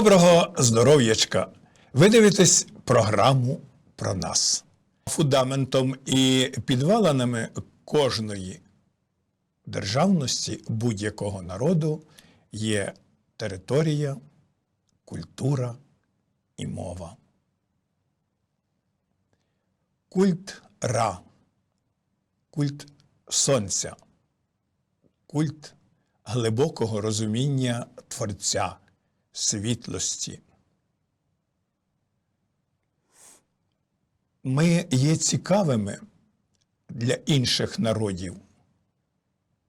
Доброго здоров'ячка! Ви дивитесь програму про нас. Фундаментом і підвалинами кожної державності будь-якого народу є територія, культура і мова. Культ Ра, культ Сонця, культ глибокого розуміння Творця, світлості. Ми є цікавими для інших народів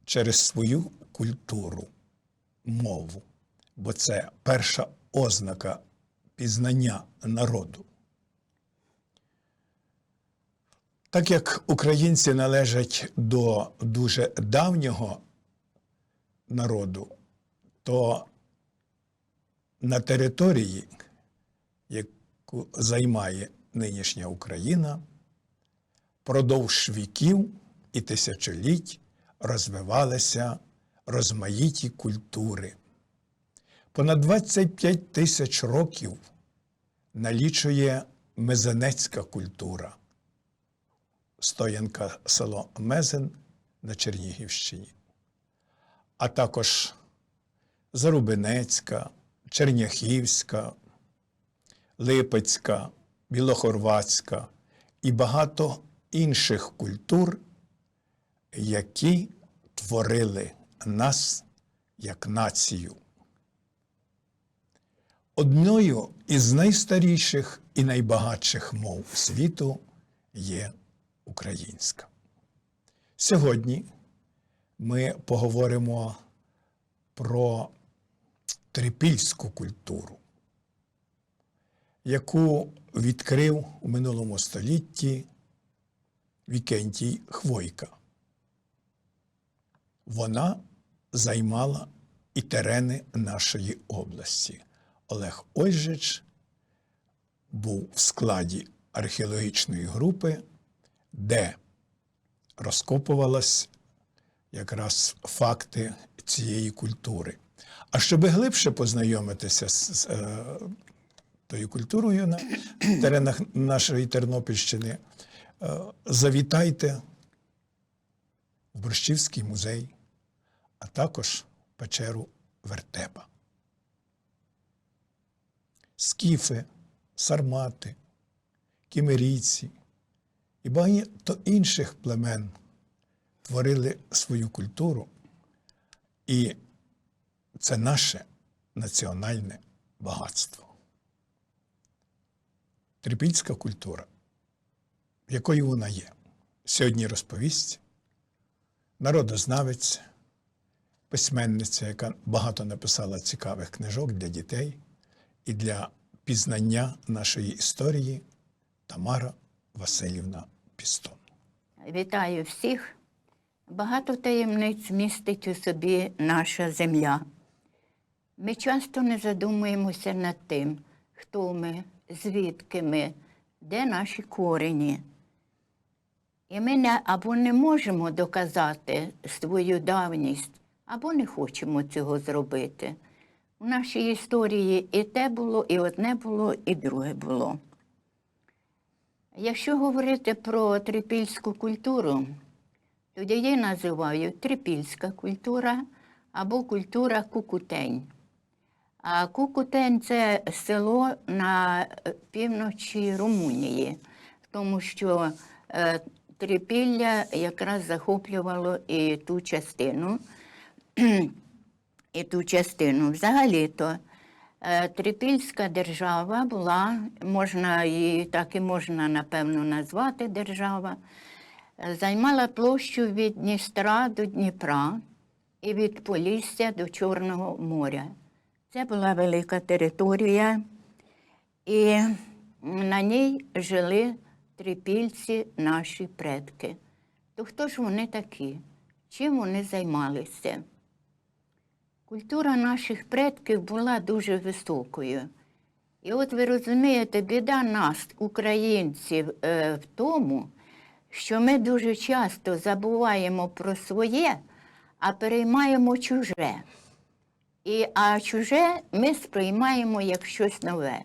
через свою культуру, мову, бо це перша ознака пізнання народу. Так як українці належать до дуже давнього народу, то на території, яку займає нинішня Україна, продовж віків і тисячоліть розвивалися розмаїті культури. Понад 25 тисяч років налічує мезенецька культура, стоянка село Мезен на Чернігівщині, а також Зарубинецька, Черняхівська, Липецька, Білохорватська і багато інших культур, які творили нас як націю. Одною із найстаріших і найбагатших мов світу є українська. Сьогодні ми поговоримо про трипільську культуру, яку відкрив у минулому столітті Вікентій Хвойка. Вона займала і терени нашої області. Олег Ольжич був в складі археологічної групи, де розкопувалась якраз факти цієї культури. А щоб глибше познайомитися з, з е, тою культурою на теренах нашої Тернопільщини, е, завітайте в Борщівський музей, а також печеру Вертепа. Скіфи, сармати, кімерійці і багато інших племен творили свою культуру, і це наше національне багатство. Трипільська культура, якою вона є, сьогодні розповість народознавець, письменниця, яка багато написала цікавих книжок для дітей і для пізнання нашої історії Тамара Васильівна Пістон. Вітаю всіх. Багато таємниць містить у собі наша земля. Ми часто не задумуємося над тим, хто ми, звідки ми, де наші корені. І ми не, або не можемо доказати свою давність, або не хочемо цього зробити. У нашій історії і те було, і одне було, і друге було. Якщо говорити про трипільську культуру, то її називають трипільська культура або культура Кукутень. Кукутень це село на е, півночі Румунії, тому що е, Трипілля якраз захоплювало і ту частину. і ту частину. Взагалі-то е, Трипільська держава була, можна її так і можна, напевно, назвати держава, займала площу від Дністра до Дніпра і від Полісся до Чорного моря. Це була велика територія, і на ній жили трипільці наші предки. То хто ж вони такі? Чим вони займалися? Культура наших предків була дуже високою. І от ви розумієте, біда нас, українців, е, в тому, що ми дуже часто забуваємо про своє, а переймаємо чуже. І, а чуже ми сприймаємо як щось нове.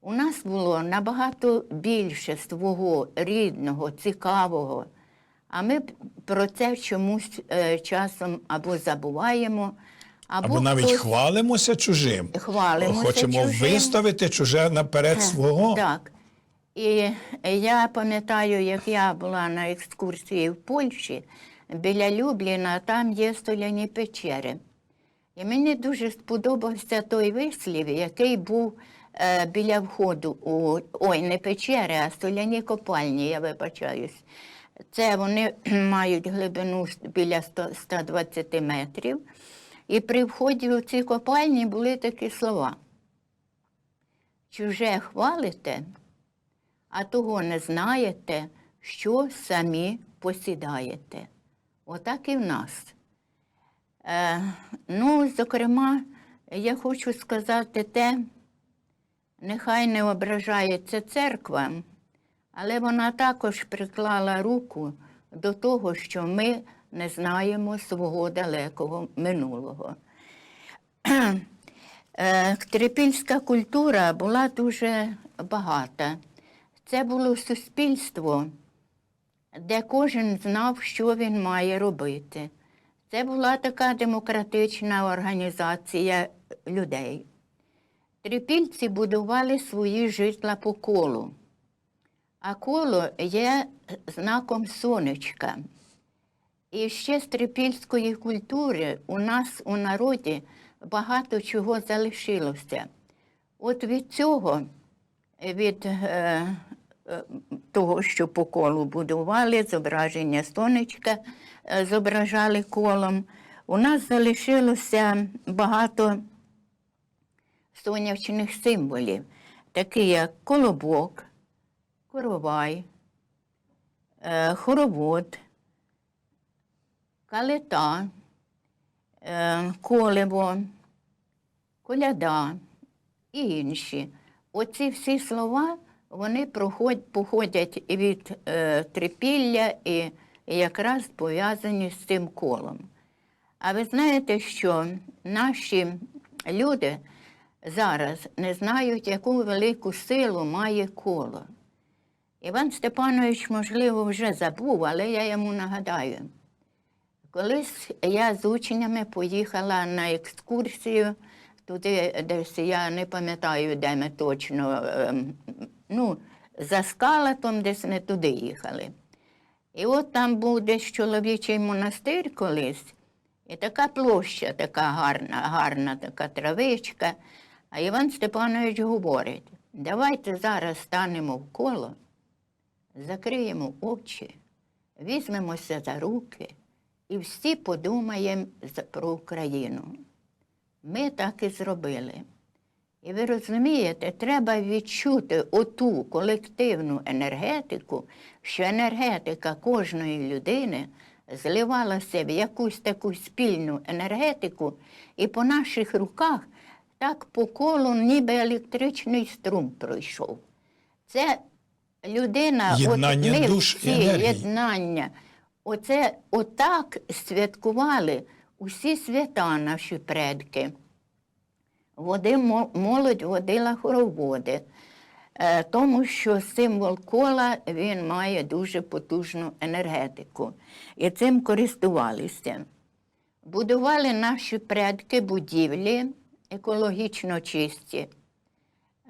У нас було набагато більше свого рідного, цікавого, а ми про це чомусь е, часом або забуваємо, або, Або навіть хтось- хвалимося чужим. Хвалимося Хочемо чужим. виставити чуже наперед свого. Так. І я пам'ятаю, як я була на екскурсії в Польщі, біля Любліна, там є столяні печери. І мені дуже сподобався той вислів, який був е, біля входу у ой, не печери, а столяні копальні, я вибачаюсь. Це вони мають глибину біля 100 120 метрів. І при вході у ці копальні були такі слова. Чуже хвалите, а того не знаєте, що самі посідаєте. Отак і в нас. Е, ну, зокрема, я хочу сказати те, нехай не ображається церква, але вона також приклала руку до того, що ми не знаємо свого далекого минулого. Е, Трипільська культура була дуже багата. Це було суспільство, де кожен знав, що він має робити. Це була така демократична організація людей. Трипільці будували свої житла по колу, а коло є знаком сонечка. І ще з трипільської культури у нас у народі багато чого залишилося. От від цього, від е, е, того, що по колу будували, зображення сонечка зображали колом, у нас залишилося багато сонячних символів, такі як колобок, коровай, е, хоровод, калита, е, колево, коляда і інші. Оці всі слова вони походять від е, трипілля і якраз пов'язані з цим колом. А ви знаєте, що наші люди зараз не знають, яку велику силу має коло. Іван Степанович, можливо, вже забув, але я йому нагадаю. Колись я з учнями поїхала на екскурсію туди, десь я не пам'ятаю, де ми точно, ем, ну, за скалатом десь не туди їхали. І от там був десь чоловічий монастир колись, і така площа, така гарна, гарна така травичка. А Іван Степанович говорить: давайте зараз станемо в коло, закриємо очі, візьмемося за руки і всі подумаємо про Україну. Ми так і зробили. І ви розумієте, треба відчути оту колективну енергетику, що енергетика кожної людини зливалася в якусь таку спільну енергетику, і по наших руках так по колу ніби електричний струм пройшов. Це людина, Єднання от ми душ всі, енергії. єднання. Оце отак святкували усі свята наші предки. Води, молодь водила хороводи, е, тому що символ кола він має дуже потужну енергетику. І цим користувалися. Будували наші предки будівлі екологічно чисті.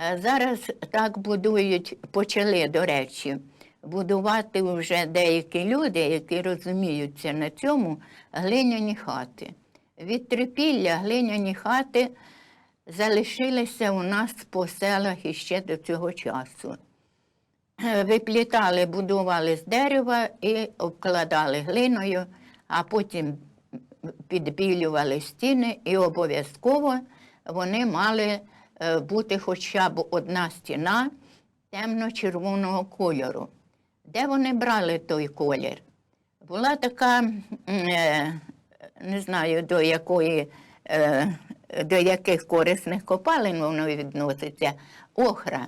Е, Зараз так будують, почали, до речі, будувати вже деякі люди, які розуміються на цьому, глиняні хати. Від трипілля глиняні хати залишилися у нас по селах іще до цього часу. Виплітали, будували з дерева і обкладали глиною, а потім підбілювали стіни, і обов'язково вони мали е, бути хоча б одна стіна темно-червоного кольору. Де вони брали той колір? Була така, е, не знаю, до якої, е, до яких корисних копалин воно відноситься, охра.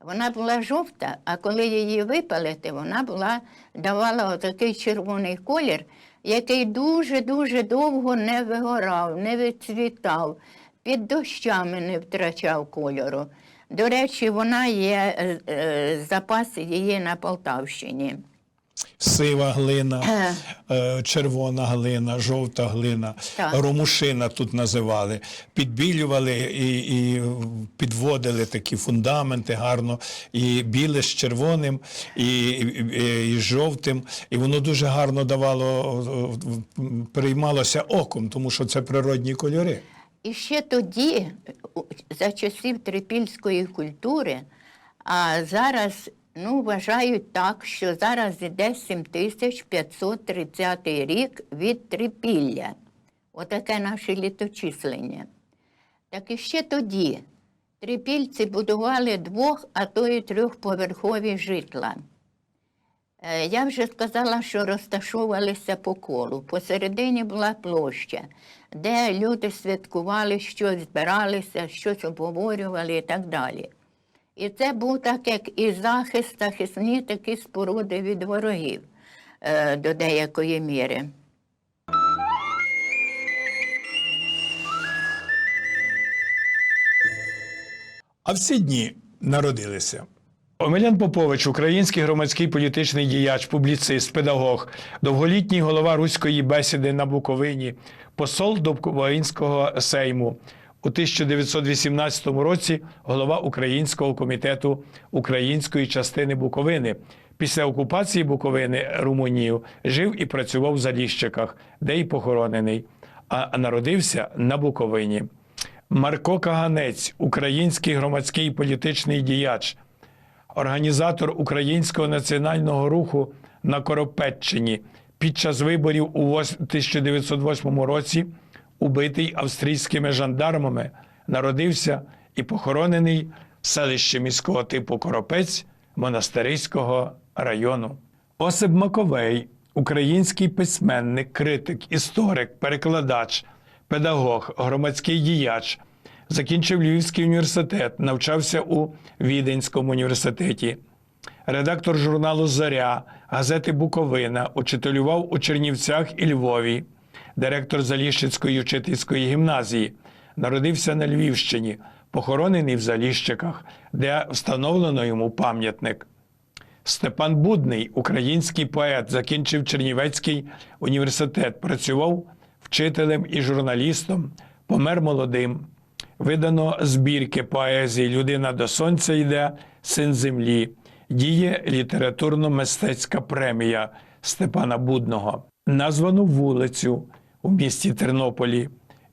Вона була жовта, а коли її випалити, вона була, давала отакий червоний колір, який дуже-дуже довго не вигорав, не відцвітав, під дощами не втрачав кольору. До речі, вона є, е, е, запас її на Полтавщині. Сива глина, е, червона глина, жовта глина, Так. ромушина тут називали. Підбілювали і, і підводили такі фундаменти гарно, і біле з червоним, і, і, і жовтим. І воно дуже гарно давало, е, переймалося оком, тому що це природні кольори. І ще тоді, за часів трипільської культури, а зараз ну, вважають так, що зараз іде 7530 рік від трипілля. Отаке наше літочислення. Так і ще тоді трипільці будували двох, а то й трьохповерхові житла. Е, Я вже сказала, що розташовувалися по колу. Посередині була площа, де люди святкували, щось збиралися, щось обговорювали і так далі. І це був так, як і захист, захисні такі споруди від ворогів е, до деякої міри. А в ці дні народилися Омелян Попович, український громадський політичний діяч, публіцист, педагог, довголітній голова руської бесіди на Буковині, посол до Буковинського сейму. У 1918 році голова Українського комітету української частини Буковини. Після окупації Буковини Румунією жив і працював в Заліщиках, де й похоронений, а народився на Буковині. Марко Каганець, український громадський і політичний діяч, організатор українського національного руху на Коропеччині під час виборів у 1908 році, убитий австрійськими жандармами, народився і похоронений в селищі міського типу Коропець Монастириського району. Осип Маковей, український письменник, критик, історик, перекладач, педагог, громадський діяч. Закінчив Львівський університет, навчався у Віденському університеті. Редактор журналу Зоря, газети Буковина, учителював у Чернівцях і Львові, директор Заліщицької вчительської гімназії. Народився на Львівщині, похоронений в Заліщиках, де встановлено йому пам'ятник. Степан Будний, український поет, закінчив Чернівецький університет, працював вчителем і журналістом, помер молодим. Видано збірки поезії Людина до сонця йде, син землі. Діє літературно-мистецька премія Степана Будного. Названу вулицю у місті Тернополі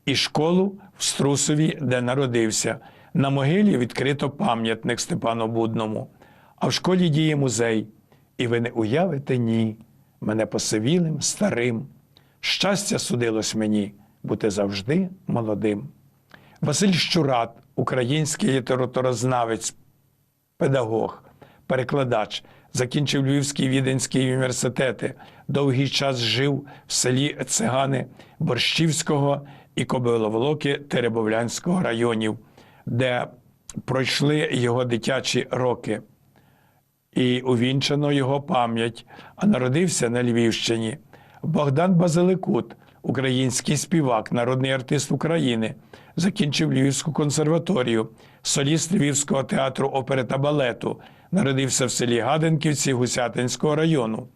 і школу в Струсові, де народився. На могилі відкрито пам'ятник Степану Будному. А в школі діє музей. І ви не уявите ні, мене посивілим, старим. Щастя судилось мені бути завжди молодим. Василь Щурат, український літературознавець, педагог, перекладач, закінчив Львівський Віденський університети, довгий час жив в селі Цигани Борщівського і Кобиловолоки Теребовлянського районів, де пройшли його дитячі роки. І увінчано його пам'ять, а народився на Львівщині. Богдан Базиликут, український співак, народний артист України, закінчив Львівську консерваторію, соліст Львівського театру опери та балету, народився в селі Гаденківці Гусятинського району.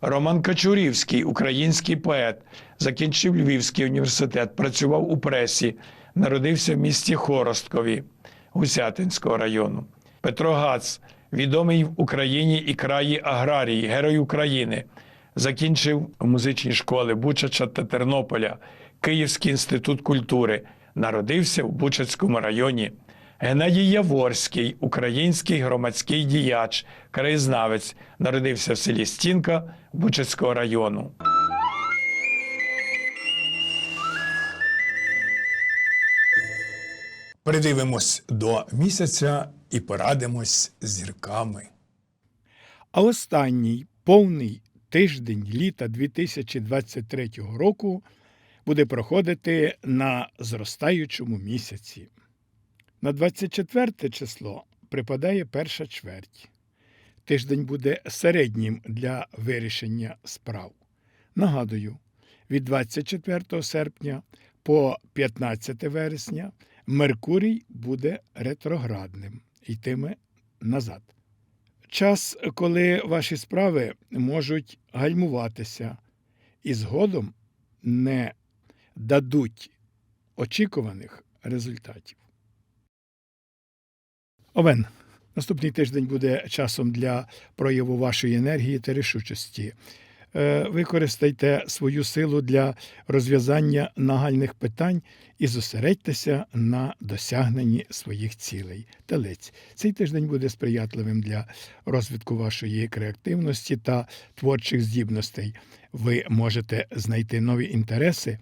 Роман Качурівський, український поет, закінчив Львівський університет, працював у пресі, народився в місті Хоросткові Гусятинського району. ПетроГац, відомий в Україні і краї аграрії, герой України, закінчив музичні школи Бучача та Тернополя, Київський інститут культури, народився в Бучацькому районі. Геннадій Яворський, український громадський діяч, краєзнавець, народився в селі Стінка Бучацького району. Придивимось до місяця і порадимось з зірками. А останній повний тиждень літа 2023 року буде проходити на зростаючому місяці. На 24 число припадає перша чверть. Тиждень буде середнім для вирішення справ. Нагадую, від 24 серпня по 15 вересня Меркурій буде ретроградним, йтиме назад. Час, коли ваші справи можуть гальмуватися і згодом не дадуть очікуваних результатів. Овен. Наступний тиждень буде часом для прояву вашої енергії та рішучості. Е, Використайте свою силу для розв'язання нагальних питань і зосередьтеся на досягненні своїх цілей. Телець. Цей тиждень буде сприятливим для розвитку вашої креативності та творчих здібностей. Ви можете знайти нові інтереси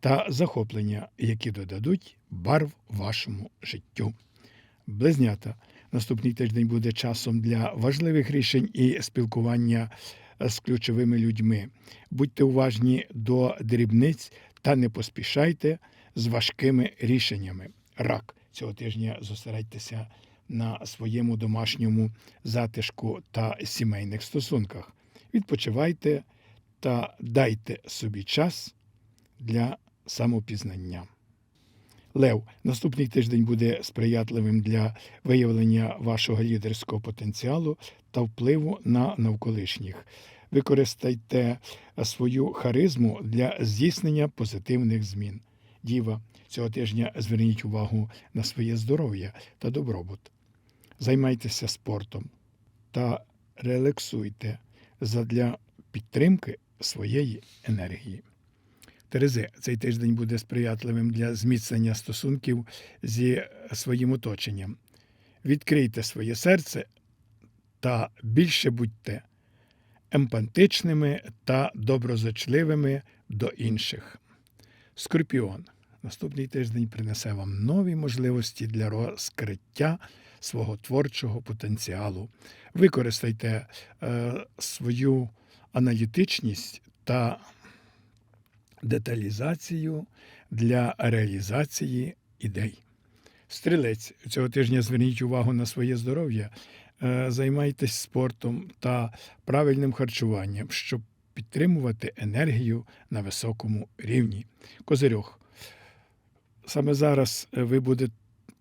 та захоплення, які додадуть барв вашому життю. Близнята. Наступний тиждень буде часом для важливих рішень і спілкування з ключовими людьми. Будьте уважні до дрібниць та не поспішайте з важкими рішеннями. Рак цього тижня зосередьтеся на своєму домашньому затишку та сімейних стосунках. Відпочивайте та дайте собі час для самопізнання. Лев, наступний тиждень буде сприятливим для виявлення вашого лідерського потенціалу та впливу на навколишніх. Використайте свою харизму для здійснення позитивних змін. Діва, цього тижня зверніть увагу на своє здоров'я та добробут. Займайтеся спортом та релаксуйте задля підтримки своєї енергії. Терези, цей тиждень буде сприятливим для зміцнення стосунків зі своїм оточенням. Відкрийте своє серце та більше будьте емпатичними та доброзичливими до інших. Скорпіон. Наступний тиждень принесе вам нові можливості для розкриття свого творчого потенціалу. Використайте е, свою аналітичність та деталізацію для реалізації ідей. Стрілець цього тижня зверніть увагу на своє здоров'я, е, займайтесь спортом та правильним харчуванням, щоб підтримувати енергію на високому рівні. Козирьох. Саме зараз е, ви будете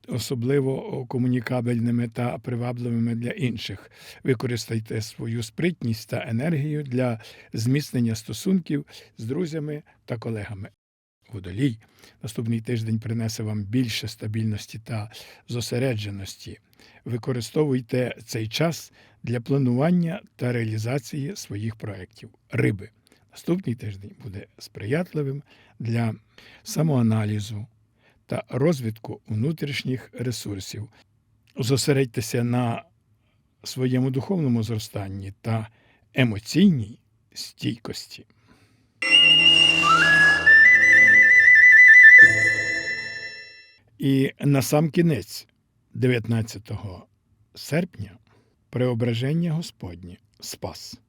особливо комунікабельними та привабливими для інших. Використайте свою спритність та енергію для зміцнення стосунків з друзями та колегами. Водолій. Наступний тиждень принесе вам більше стабільності та зосередженості. Використовуйте цей час для планування та реалізації своїх проєктів. Риби. Наступний тиждень буде сприятливим для самоаналізу та розвитку внутрішніх ресурсів. Зосередьтеся на своєму духовному зростанні та емоційній стійкості. І на сам кінець, 19 серпня, преображення Господнє Спас.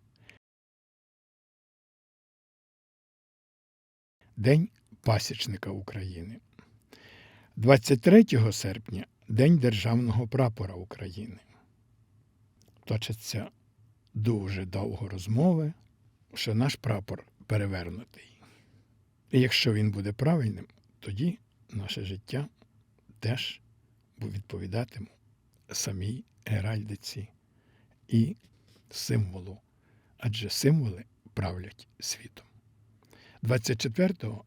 День пасічника України. 23 серпня День Державного прапора України. Точаться дуже довго розмови, що наш прапор перевернутий. І якщо він буде правильним, тоді наше життя теж відповідатиме самій геральдиці і символу, адже символи правлять світом. 24-го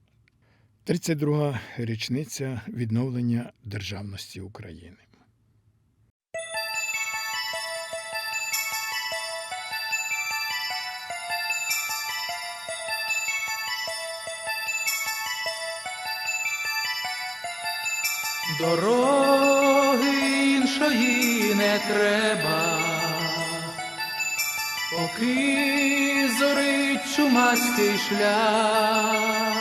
32 річниця відновлення державності України. Дороги іншої не треба, поки зорить чумацький шлях,